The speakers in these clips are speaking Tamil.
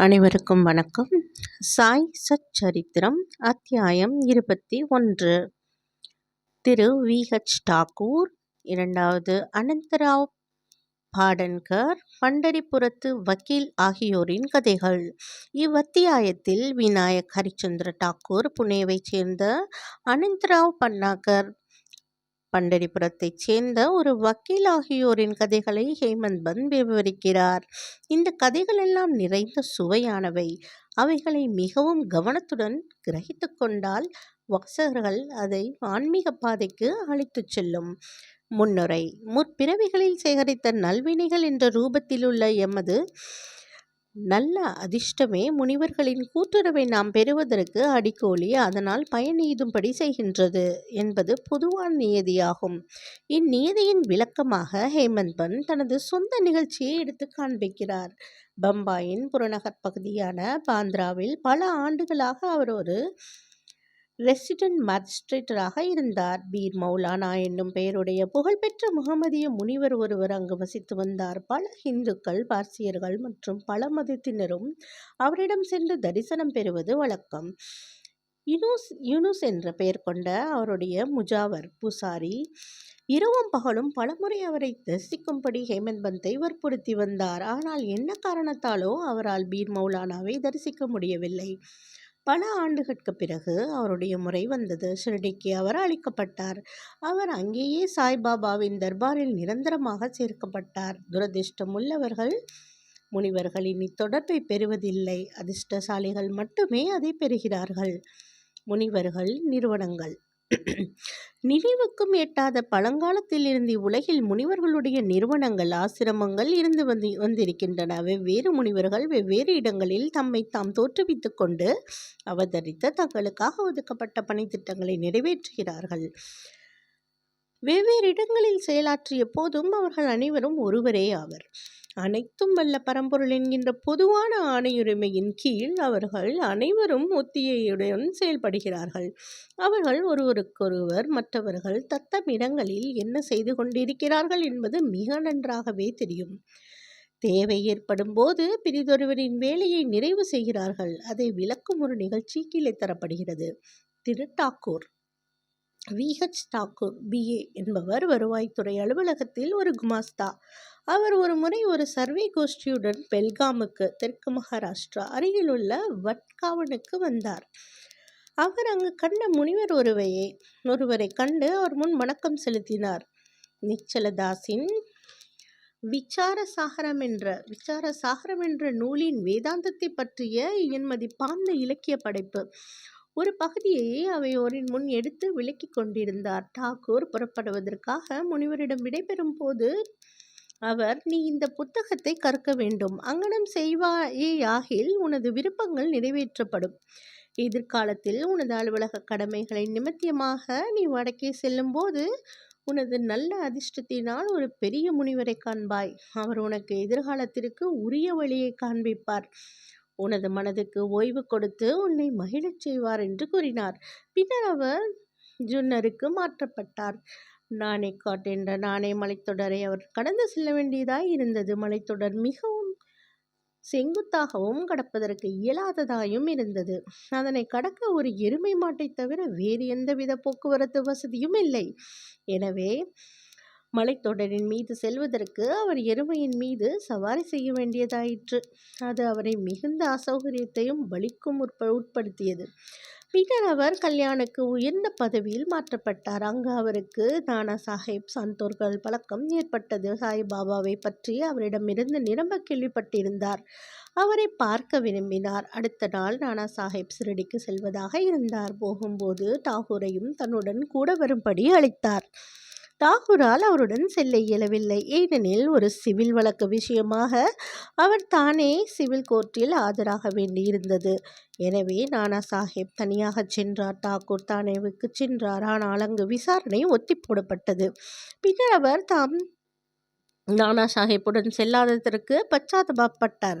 அனைவருக்கும் வணக்கம். சாய் சச்சரித்திரம் அத்தியாயம் இருபத்தி ஒன்று. திரு வி. ஹெச். இரண்டாவது அனந்தராவ் பாடன்கர் பண்டரிபுரத்து வக்கீல் ஆகியோரின் கதைகள். இவ்வத்தியாயத்தில் விநாயக் ஹரிச்சந்திர டாக்கூர் புனேவைச் சேர்ந்த அனந்தராவ் பன்னாகர் பண்டரிபுரத்தைச் சேர்ந்த ஒரு வக்கீல் ஆகியோரின் கதைகளை ஹேமந்த் பந்த் விவரிக்கிறார். இந்த கதைகளெல்லாம் நிறைந்த சுவையானவை. அவைகளை மிகவும் கவனத்துடன் கிரகித்து கொண்டால் வாசகர்கள் அதை ஆன்மீக பாதைக்கு அழைத்துச் செல்லும். முன்னுரை முற்பிறவிகளில் சேகரித்த நல்வினைகள் என்ற ரூபத்திலுள்ள எமது நல்ல அதிர்ஷ்டமே முனிவர்களின் கூட்டுறவை நாம் பெறுவதற்கு அடிக்கோலி அதனால் பயன் செய்கின்றது என்பது பொதுவான நியதியாகும். இந்நியதியின் விளக்கமாக ஹேமந்த் தனது சொந்த நிகழ்ச்சியை எடுத்து காண்பிக்கிறார். பம்பாயின் புறநகர் பகுதியான பாந்த்ராவில் பல ஆண்டுகளாக அவர் ஒரு ரெசிடென்ட் மாஜிஸ்ட்ரேட்டராக இருந்தார். பீர் மௌலானா என்னும் பெயருடைய புகழ்பெற்ற முகமதிய முனிவர் ஒருவர் அங்கு வசித்து வந்தார். பல இந்துக்கள் பார்சியர்கள் மற்றும் பல மதத்தினரும் அவரிடம் சென்று தரிசனம் பெறுவது வழக்கம். யுனூஸ் யூனுஸ் என்ற பெயர் கொண்ட அவருடைய முஜாவர் பூசாரி இரவும் பகலும் பலமுறை அவரை தரிசிக்கும்படி ஹேமந்த் பந்தை வற்புறுத்தி வந்தார். ஆனால் என்ன காரணத்தாலோ அவரால் பீர் மௌலானாவை தரிசிக்க முடியவில்லை. பல ஆண்டுகளுக்கு பிறகு அவருடைய முறை வந்தது. ஷிரடிக்கு அவர் அளிக்கப்பட்டார். அவர் அங்கேயே சாய்பாபாவின் தர்பாரில் நிரந்தரமாக சேர்க்கப்பட்டார். துரதிர்ஷ்டம் உள்ளவர்கள் முனிவர்கள் இனி தொடர்பை பெறுவதில்லை. அதிர்ஷ்டசாலிகள் மட்டுமே அதை பெறுகிறார்கள். முனிவர்கள் நிறுவனங்கள். நினைவுக்கும் எட்டாத பழங்காலத்தில் இருந்து உலகில் முனிவர்களுடைய நிறுவனங்கள் ஆசிரமங்கள் இருந்து வந்து வந்திருக்கின்றன. வெவ்வேறு முனிவர்கள் வெவ்வேறு இடங்களில் தம்மை தாம் தோற்றுவித்து கொண்டு அவதரித்த தங்களுக்காக ஒதுக்கப்பட்ட பணித்திட்டங்களை நிறைவேற்றுகிறார்கள். வெவ்வேறு இடங்களில் செயலாற்றிய போதும் அவர்கள் அனைவரும் ஒருவரே ஆவர். அனைத்தும் வல்ல பரம்பொருள் என்கின்ற பொதுவான ஆணையுரிமையின் கீழ் அவர்கள் அனைவரும் ஒத்தியையுடன் செயல்படுகிறார்கள். அவர்கள் ஒருவருக்கொருவர் மற்றவர்கள் தத்தம் இடங்களில் என்ன செய்து கொண்டிருக்கிறார்கள் என்பது மிக நன்றாகவே தெரியும். தேவை ஏற்படும் போது பிரிதொருவரின் வேலையை நிறைவு செய்கிறார்கள். அதை விளக்கும் ஒரு நிகழ்ச்சி கீழே தரப்படுகிறது. திருட்டாக்கூர் விஹெச் தாக்கூர் பிஏ என்பவர் வருவாய்த்துறை அலுவலகத்தில் ஒரு குமாஸ்தா. அவர் ஒரு முறை ஒரு சர்வே கோஷ்டியுடன் பெல்காமுக்கு தெற்கு மகாராஷ்டிரா அருகிலுள்ள வட்காவனுக்கு வந்தார். அவர் அங்கு கண்ட முனிவர் ஒருவையே ஒருவரை கண்டு அவர் முன் வணக்கம் செலுத்தினார். நிச்சலதாஸின் விசார சாகரம் என்ற விசார சாகரம் என்ற நூலின் வேதாந்தத்தை பற்றிய என் மதிப்பார்ந்த இலக்கிய படைப்பு. ஒரு பகுதியையே அவையோரின் முன் எடுத்து விளக்கி கொண்டிருந்தார். டாகூர் புறப்படுவதற்காக முனிவரிடம் விடைபெறும் போது அவர் நீ இந்த புத்தகத்தை கற்க வேண்டும். அங்கனம் செய்வாயேயாகில் உனது விருப்பங்கள் நிறைவேற்றப்படும். எதிர்காலத்தில் உனது அலுவலக கடமைகளை நிமித்தியமாக நீ வடக்கே செல்லும்போது உனது நல்ல அதிர்ஷ்டத்தினால் ஒரு பெரிய முனிவரை காண்பாய். அவர் உனக்கு எதிர்காலத்திற்கு உரிய வழியை காண்பிப்பார். உனது மனதுக்கு ஓய்வு கொடுத்து உன்னை மகிழச் செய்வார் என்று கூறினார். பின்னர் அவர் ஜுன்னருக்கு மாற்றப்பட்டார். நானேகாட் என்ற நானே மலைத்தொடரை அவர் கடந்து செல்ல வேண்டியதாய் இருந்தது. மலைத்தொடர் மிகவும் செங்குத்தாகவும் கடப்பதற்கு இயலாததாயும் இருந்தது. அதனை கடக்க ஒரு எருமை மாட்டை தவிர வேறு எந்தவித போக்குவரத்து வசதியும் இல்லை. எனவே மலைத்தொடரின் மீது செல்வதற்கு அவர் எருமையின் மீது சவாரி செய்ய வேண்டியதாயிற்று. அது அவரை மிகுந்த அசௌகரியத்தையும் வலிக்கும் உட்ப உட்படுத்தியது. பின்னர் அவர் கல்யாணுக்கு உயர்ந்த பதவியில் மாற்றப்பட்டார். அங்கு அவருக்கு நானா சாஹேப் சந்தோர்கள் பழக்கம் ஏற்பட்டது. சாய்பாபாவை பற்றி அவரிடமிருந்து நிரம்ப கேள்விப்பட்டிருந்தார். அவரை பார்க்க விரும்பினார். அடுத்த நாள் நானா சாஹேப் சிறடிக்கு செல்வதாக இருந்தார். போகும்போது தாகூரையும் தன்னுடன் கூட வரும்படி அழைத்தார். தாகூரால் அவருடன் செல்ல இயலவில்லை. ஏனெனில் ஒரு சிவில் வழக்கு விஷயமாக அவர் தானே சிவில் கோர்ட்டில் ஆஜராக வேண்டியிருந்தது. எனவே நானா சாஹேப் தனியாக சென்றார். தாக்கூர் தானேவுக்கு சென்றார். ஆனால் அங்கு விசாரணை ஒத்தி போடப்பட்டது. பின்னர் அவர் தாம் நானா சாஹிப்புடன் செல்லாததற்கு பச்சாத்தாபப்பட்டார்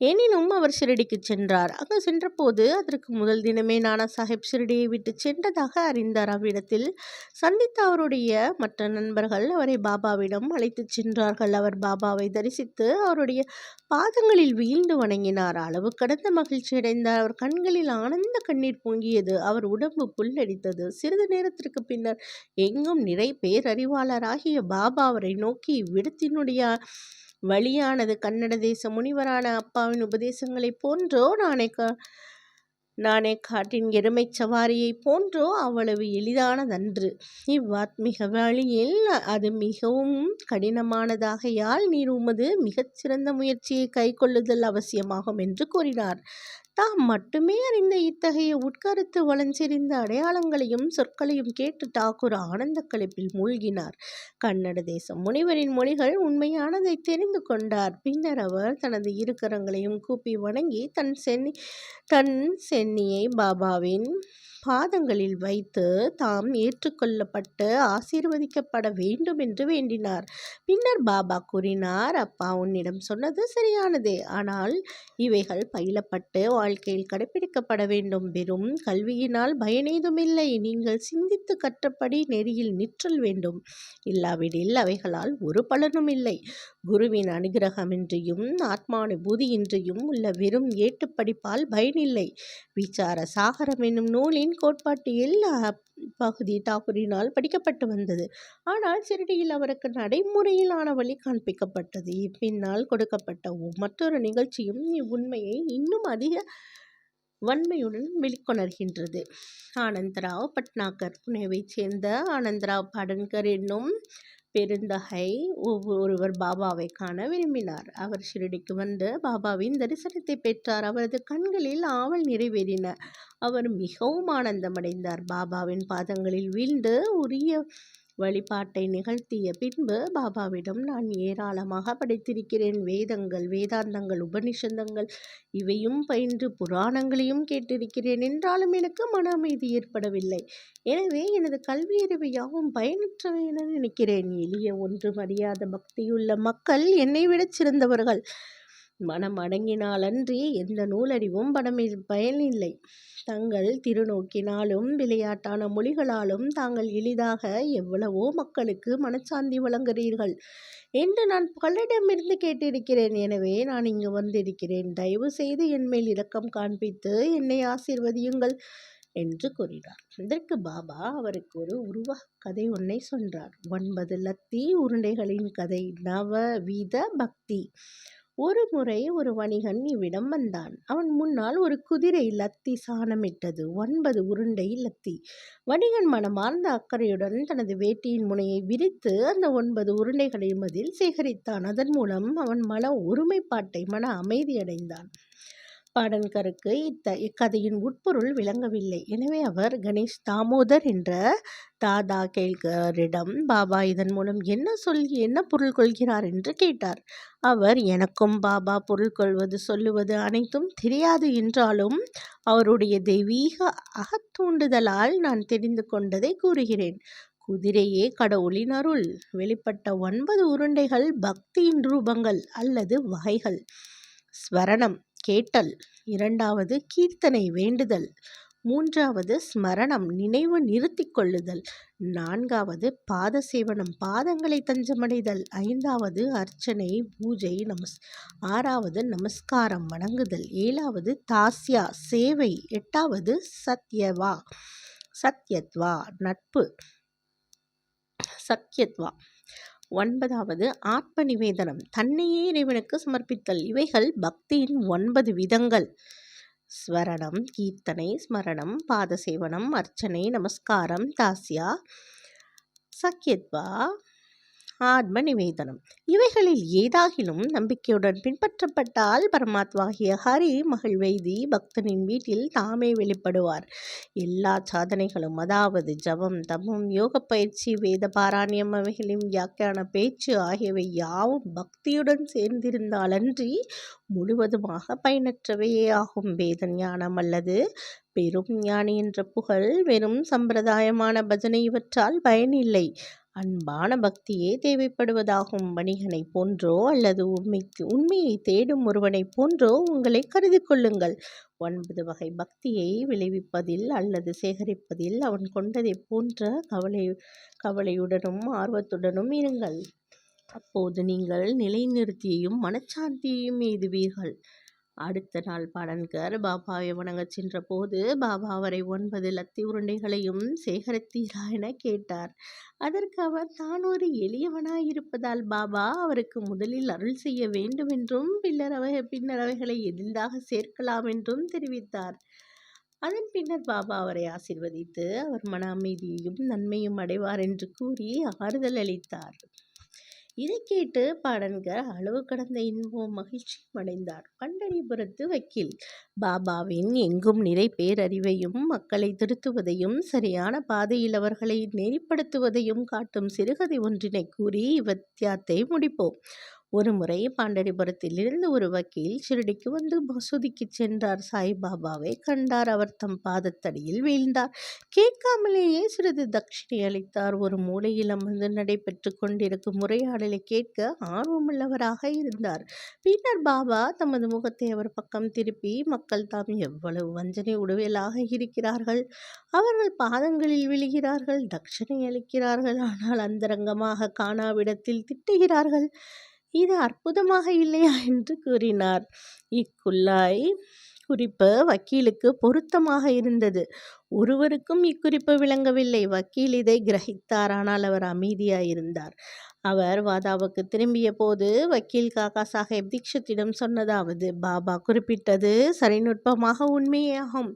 எனினும் அவர் ஷிரடிக்கு சென்றார். அங்கு சென்றபோது அதற்கு முதல் தினமே நானா சாஹிப் ஷிரடியை விட்டு சென்றதாக அறிந்தார். அவ்விடத்தில் சந்தித்த அவருடைய மற்ற நண்பர்கள் அவரை பாபாவிடம் அழைத்துச் சென்றார்கள். அவர் பாபாவை தரிசித்து அவருடைய பாதங்களில் வீழ்ந்து வணங்கினார். அளவு கடந்த மகிழ்ச்சி அடைந்தார். அவர் கண்களில் ஆனந்த கண்ணீர் பொங்கியது. அவர் உடம்பு புல்லடித்தது சிறிது நேரத்திற்கு பின்னர் எங்கும் நிறை பேரறிவாளராகிய பாபா அவரை நோக்கி விடத்தினுடைய வழியானது. கன்னட தேச முனிவரான அப்பாவின் உபதேசங்களைப் போன்றோ நானே க நானே காட்டின் எருமைச் சவாரியைப் போன்றோ அவ்வளவு எளிதானதன்று இவ்வாத்மிக வழியில் அது மிகவும் கடினமானதாகையால் நீர் உமது மிகச்சிறந்த முயற்சியை கைக்கொள்ளுதல் அவசியமாகும் என்று கூறினார். தாம் மட்டுமே அறிந்த இத்தகைய உட்கருத்து வளஞ்சிரிந்த அடையாளங்களையும் சொற்களையும் கேட்டு டாகூர் ஆனந்த களிப்பில் மூழ்கினார். கன்னட தேசம் முனிவரின் மொழிகள் உண்மையானதை தெரிந்து கொண்டார். பின்னர் அவர் தனது இருக்கரங்களையும் கூப்பி வணங்கி தன் சென்னி தன் சென்னியை பாபாவின் பாதங்களில் வைத்து தாம் ஏற்றுக்கொள்ளப்பட்டு ஆசீர்வதிக்கப்பட வேண்டும் என்று வேண்டினார். பின்னர் பாபா கூறினார் அப்பா உன்னிடம் சொன்னது சரியானதே. ஆனால் இவைகள் பயிலப்பட்டு வாழ்க்கையில் கடைபிடிக்கப்பட வேண்டும். வெறும் கல்வியினால் பயனேதுமில்லை. நீங்கள் சிந்தித்து கற்றபடி நெறியில் நிற்றல் வேண்டும். இல்லாவிடில் அவைகளால் ஒரு பலனும் இல்லை குருவின் அனுகிரகமின்றியும் ஆத்மானுபூதியின்றியும் உள்ள வெறும் ஏட்டுப்படிப்பால் பயனில்லை. விசார சாகரம் என்னும் நூலின் கோட்பாட்டில் பகுதி தாக்கூரினால் படிக்கப்பட்டு வந்தது. ஆனால் சிறடியில் அவருக்கு நடைமுறையிலான வழி காண்பிக்கப்பட்டது. இப்பின்னால் கொடுக்கப்பட்ட மற்றொரு நிகழ்ச்சியும் இவ்வுண்மையை இன்னும் அதிக வன்மையுடன் வெளிக்கொணர்கின்றது. ஆனந்தராவ் பட்னாகர் புனேவைச் சேர்ந்த ஆனந்தராவ் படன்கர் என்னும் பெருந்தகை ஒருவர் பாபாவை காண விரும்பினார். அவர் ஷிரடிக்கு வந்து பாபாவின் தரிசனத்தை பெற்றார். அவரது கண்களில் ஆவல் நிறைவேறின. அவர் மிகவும் ஆனந்தமடைந்தார். பாபாவின் பாதங்களில் வீழ்ந்து உரிய வழிபாட்டை நிகழ்த்திய பின்பு பாபாவிடம் நான் ஏராளமாக படித்திருக்கிறேன். வேதங்கள் வேதாந்தங்கள் உபனிஷந்தங்கள் இவையும் பயின்று புராணங்களையும் கேட்டிருக்கிறேன். என்றாலும் எனக்கு மன அமைதி ஏற்படவில்லை. எனவே எனது கல்வியறிவு யாவும் பயனற்றவை என நினைக்கிறேன். எளிய ஒன்று அறியாத பக்தியுள்ள மக்கள் என்னை விடச் சிறந்தவர்கள். மனம் அடங்கினாலன்றி எந்த நூலறிவும் படம் பயனில்லை. தங்கள் திருநோக்கினாலும் விளையாட்டான மொழிகளாலும் தாங்கள் எளிதாக எவ்வளவோ மக்களுக்கு மனச்சாந்தி வழங்குகிறீர்கள். என்று நான் பலரிடமிருந்து கேட்டிருக்கிறேன். எனவே நான் இங்கு வந்திருக்கிறேன். தயவு செய்து என் மேல் இரக்கம் காண்பித்து என்னை ஆசீர்வதியுங்கள் என்று கூறினார். இதற்கு பாபா அவருக்கு ஒரு உருவ கதை ஒன்றை சொன்னார் ஒன்பது லத்தி உருண்டைகளின் கதை. நவ வீத பக்தி. ஒரு முறை ஒரு வணிகன் இவ்விடம் வந்தான். அவன் முன்னால் ஒரு குதிரை லத்தி சாணமிட்டது. ஒன்பது உருண்டை லத்தி. வணிகன் மனமார்ந்த அக்கறையுடன் தனது வேட்டியின் முனையை விரித்து அந்த ஒன்பது உருண்டைகளையும் அதில் சேகரித்தான். அதன் மூலம் அவன் மன ஒருமைப்பாட்டை மன அமைதியடைந்தான் பாடன்கருக்கு இத்த இக்கதையின் உட்பொருள் விளங்கவில்லை. எனவே அவர் கணேஷ் தாமோதர் என்ற தாதா கேள்கரிடம் பாபா இதன் மூலம் என்ன சொல்லி என்ன பொருள் கொள்கிறார்? என்று கேட்டார். அவர் எனக்கும் பாபா பொருள் கொள்வது சொல்லுவது அனைத்தும் தெரியாது என்றாலும் அவருடைய தெய்வீக அகத்தூண்டுதலால் நான் தெரிந்து கொண்டதை கூறுகிறேன். குதிரையே கடவுளின் அருள் வெளிப்பட்ட ஒன்பது உருண்டைகள் பக்தியின் ரூபங்கள் அல்லது வகைகள். ஸ்வரணம் கேட்டல். இரண்டாவது கீர்த்தனை வேண்டுதல். மூன்றாவது ஸ்மரணம் நினைவு நிறுத்தி கொள்ளுதல். நான்காவது பாத சேவனம் பாதங்களை தஞ்சமடைதல். ஐந்தாவது அர்ச்சனை பூஜை நமஸ் ஆறாவது நமஸ்காரம் வணங்குதல். ஏழாவது தாஸ்யா சேவை. எட்டாவது சத்யவா சத்யத்வா நட்பு. சத்யத்வா. ஒன்பதாவது ஆத்ம நிவேதனம் தன்னையே இறைவனுக்கு சமர்ப்பித்தல். இவைகள் பக்தியின் ஒன்பது விதங்கள். ஸ்வரணம் கீர்த்தனை ஸ்மரணம் பாதசேவனம் அர்ச்சனை நமஸ்காரம் தாஸ்யா சக்கியத்வா ஆத்ம நிவேதனம். இவைகளில் ஏதாகிலும் நம்பிக்கையுடன் பின்பற்றப்பட்டால் பரமாத்மாகிய ஹரி மகிழ்வைதி பக்தனின் வீட்டில் தாமே வெளிப்படுவார். எல்லா சாதனைகளும் அதாவது ஜபம் தமம் யோக பயிற்சி வேத பாராணியம் அவைகளின் வியாக்கியான பேச்சு ஆகியவை யாவும் பக்தியுடன் சேர்ந்திருந்தாலன்றி முழுவதுமாக பயனற்றவையே ஆகும் வேத ஞானம் அல்லது பெரும் ஞானி என்ற புகழ் வெறும் சம்பிரதாயமான பஜனை இவற்றால் பயனில்லை. அன்பான பக்தியே தேவைப்படுவதாகும். வணிகனைப் போன்றோ அல்லது உண்மைக்கு உண்மையை தேடும் ஒருவனைப் போன்றோ உங்களை கருதி கொள்ளுங்கள். ஒன்பது வகை பக்தியை விளைவிப்பதில் அல்லது சேகரிப்பதில் அவன் கொண்டதைப் போன்ற கவலை கவலையுடனும் ஆர்வத்துடனும் இருங்கள். அப்போது நீங்கள் நிலைநிறுத்தியையும் மனச்சாந்தியையும் எய்துவீர்கள். அடுத்த நாள் படன்கர் பாபாவை வணங்கச் சென்றபோது பாபா அவரை ஒன்பது லத்தி உருண்டைகளையும் சேகரித்தீரா என கேட்டார். அதற்கு அவர் தான் ஒரு எளியவனாயிருப்பதால் பாபா அவருக்கு முதலில் அருள் செய்ய வேண்டும் என்றும் பின்னர் அவை பின்னர் அவைகளை எளிதாக சேர்க்கலாம் என்றும் தெரிவித்தார். அதன் பின்னர் பாபா அவரை ஆசிர்வதித்து அவர் மன அமைதியையும் நன்மையும் அடைவார் என்று கூறி ஆறுதல் அளித்தார். இதை கேட்டு பாடன்கர் அளவு கடந்த இன்பம் மகிழ்ச்சி அடைந்தார். பண்டரிபுரத்து வக்கீல். பாபாவின் எங்கும் நிறை பேரறிவையும் மக்களை திருத்துவதையும் சரியான பாதையில் அவர்களை நெறிப்படுத்துவதையும் காட்டும் சிறுகதை ஒன்றினை கூறி இவத்தியாத்தை முடிப்போம். ஒருமுறை பாண்டரிபுரத்திலிருந்து ஒரு வக்கீல் ஷிரடிக்கு வந்து மசூதிக்குச் சென்றார். சாய்பாபாவை கண்டார். அவர் தம் பாதத்தடியில் வீழ்ந்தார். கேட்காமலேயே சிறிது தட்சிணை அளித்தார். ஒரு மூலையில் அமர்ந்து நடைபெற்று கொண்டிருக்கும் உரையாடலை கேட்க ஆர்வமுள்ளவராக இருந்தார். பின்னர் பாபா தமது முகத்தை அவர் பக்கம் திருப்பி மக்கள் தாம் எவ்வளவு வஞ்சனை உடவேலாக இருக்கிறார்கள். அவர்கள் பாதங்களில் விழுகிறார்கள் தட்சிணை அளிக்கிறார்கள். ஆனால் அந்தரங்கமாக காணாவிடத்தில் திட்டுகிறார்கள். இது அற்புதமாக இல்லையா என்று கூறினார். இக்குள்ளாய் குறிப்பு வக்கீலுக்கு பொருத்தமாக இருந்தது. ஒருவருக்கும் இக்குறிப்பு விளங்கவில்லை. வக்கீல் இதை கிரகித்தார் ஆனால் அவர் அமைதியாயிருந்தார். அவர் வாதாவுக்கு திரும்பிய போது வக்கீல் காக்கா சாஹேப் தீக்ஷத்திடம் சொன்னதாவது பாபா குறிப்பிட்டது சரிநுட்பமாக உண்மையாகும்.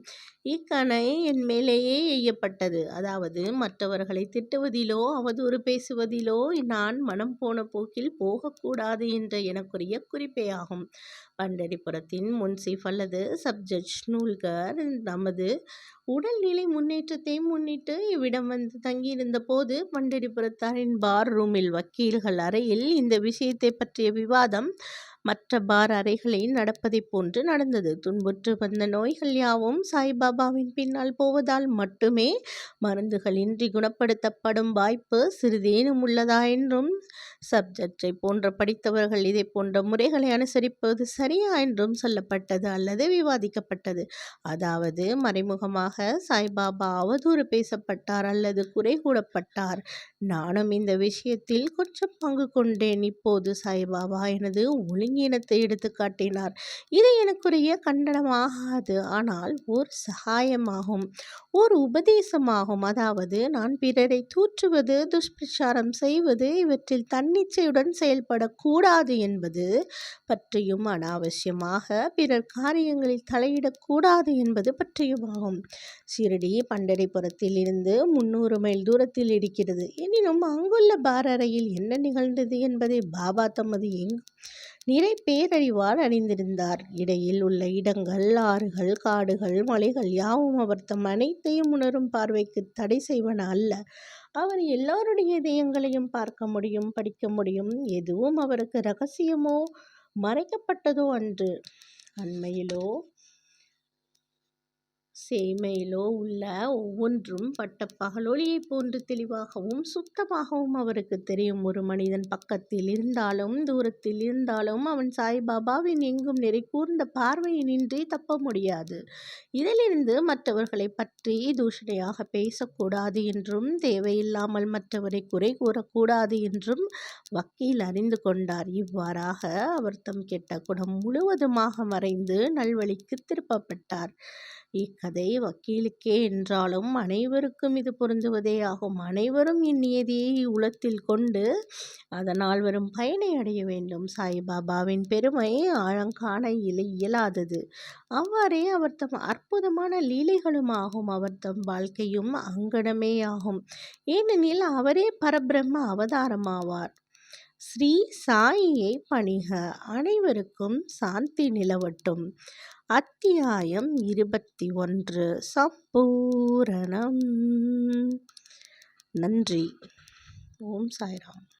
இக்கணை என் மேலேயே எய்யப்பட்டது. அதாவது மற்றவர்களை திட்டுவதிலோ அவதூறு பேசுவதிலோ நான் மனம் போன போக்கில் போகக்கூடாது என்ற எனக்குரிய குறிப்பே ஆகும். பண்டரிபுரத்தின் முன்சீஃப் அல்லது சப்ஜட்ஜ் நூல்கர் நமது உடல் மேல்நிலை முன்னேற்றத்தை முன்னிட்டு இவ்விடம் வந்து தங்கியிருந்த போது பண்டரிபுரத்தாரின் பார் ரூமில் வக்கீல்கள் அறையில் இந்த விஷயத்தை பற்றிய விவாதம் மற்ற பார் அறைகளில் நடப்பதைப் போன்று நடந்தது. துன்புற்று வந்த நோய்கள் யாவும் சாய்பாபாவின் பின்னால் போவதால் மட்டுமே மருந்துகளின்றி குணப்படுத்தப்படும் வாய்ப்பு சிறிதேனும் உள்ளதா என்றும் சப்ஜெக்டை போன்ற படித்தவர்கள் இதை போன்ற முறைகளை அனுசரிப்பது சரியா என்றும் சொல்லப்பட்டது அல்லது விவாதிக்கப்பட்டது. அதாவது மறைமுகமாக சாய்பாபா அவதூறு பேசப்பட்டார் அல்லது குறை கூடப்பட்டார் நானும் இந்த விஷயத்தில் கொஞ்சம் பங்கு கொண்டேன். இப்போது சாய்பாபா எனது ஒளி ஒருங்கிணத்தை எடுத்து காட்டினார். இது எனக்குரிய கண்டனமாகாது. ஆனால் ஓர் சகாயமாகும் ஓர் உபதேசமாகும். அதாவது நான் பிறரை தூற்றுவது துஷ்பிரச்சாரம் செய்வது இவற்றில் தன்னிச்சையுடன் செயல்படக்கூடாது என்பது பற்றியும் அனாவசியமாக பிறர் காரியங்களில் தலையிடக்கூடாது என்பது பற்றியுமாகும். ஷிரடி பண்டரிபுரத்தில் இருந்து முன்னூறு மைல் தூரத்தில் இருக்கிறது. எனினும் அங்குள்ள பாரறையில் என்ன நிகழ்ந்தது என்பதை பாபா தமது எங் நிறை பேரறிவால் அணிந்திருந்தார். இடையில் உள்ள இடங்கள் ஆறுகள் காடுகள் மலைகள் யாவும் அவர் தம் அனைத்தையும் உணரும் பார்வைக்கு தடை செய்வன அல்ல. அவர் எல்லோருடைய இதயங்களையும் பார்க்க முடியும் படிக்க முடியும். எதுவும் அவருக்கு ரகசியமோ மறைக்கப்பட்டதோ அன்று. அண்மையிலோ சேமையிலோ உள்ள ஒவ்வொன்றும் பட்ட பகலொளியைப் போன்று தெளிவாகவும் சுத்தமாகவும் அவருக்கு தெரியும். ஒரு மனிதன் பக்கத்தில் இருந்தாலும் தூரத்தில் இருந்தாலும் அவன் சாய்பாபாவின் எங்கும் நிறை கூர்ந்த பார்வையினின்றி தப்ப முடியாது. இதிலிருந்து மற்றவர்களை பற்றி தூஷணையாக பேசக்கூடாது என்றும் தேவையில்லாமல் மற்றவரை குறை கூறக்கூடாது என்றும் வக்கீல் அறிந்து கொண்டார். இவ்வாறாக அவர் தம் கெட்ட குணம் முழுவதுமாக மறைந்து நல்வழிக்கு திருப்பப்பட்டார். இக்கதை வக்கீலுக்கே என்றாலும் அனைவருக்கும் இது பொருந்துவதே ஆகும். அனைவரும் இந்நியதியை உளத்தில் கொண்டு அதனால் வரும் பயனை அடைய வேண்டும். சாய்பாபாவின் பெருமை ஆழங்காண இலை இயலாதது. அவ்வாறே அவர் தம் அற்புதமான லீலைகளும் ஆகும் அவர் தம் வாழ்க்கையும் அங்கனமே ஆகும் ஏனெனில் அவரே பரபிரம்ம அவதாரமாவார். ஸ்ரீ சாயியை பணிக. அனைவருக்கும் சாந்தி நிலவட்டும். அத்தியாயம் இருபத்தி ஒன்று. சம்பூரணம். நன்றி. ஓம் சாய்ராம்.